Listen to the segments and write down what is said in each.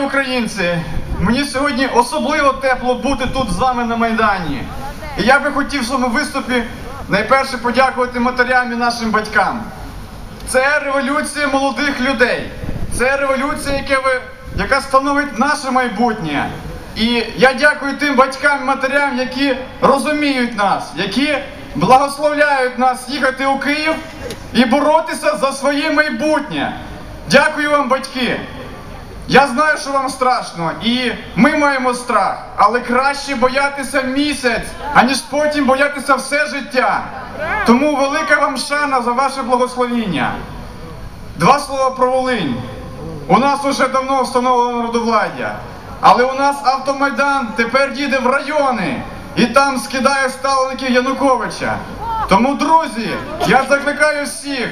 Українці, мені сьогодні особливо тепло бути тут з вами на Майдані. І я би хотів в своєму виступі найперше подякувати матерям і нашим батькам. Це революція молодих людей. Це революція, яка, ви, яка становить наше майбутнє. І я дякую тим батькам і матерям, які розуміють нас, які благословляють нас їхати у Київ і боротися за своє майбутнє. Дякую вам, батьки. Я знаю, що вам страшно, і ми маємо страх, але краще боятися місяць, аніж потім боятися все життя. Тому велика вам шана за ваше благословіння. Два слова про Волинь. У нас уже давно встановлено народовладдя, але у нас автомайдан тепер їде в райони і там скидає ставлеників Януковича. Тому, друзі, я закликаю всіх,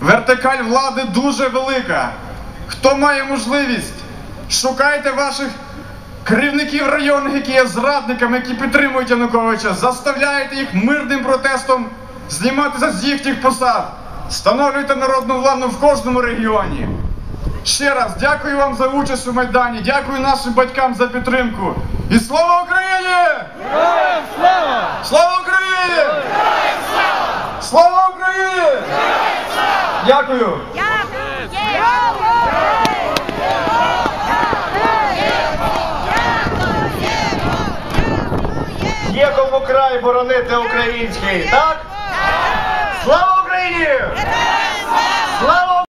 вертикаль влади дуже велика. Хто має можливість, шукайте ваших керівників районних, які є зрадниками, які підтримують Януковича, заставляйте їх мирним протестом зніматися з їхніх посад, встановлюйте народну владу в кожному регіоні. Ще раз дякую вам за участь у Майдані, дякую нашим батькам за підтримку. І слава Україні! Слава! Слава Україні! Слава Україні! Дякую! Є кому край боронити український, так?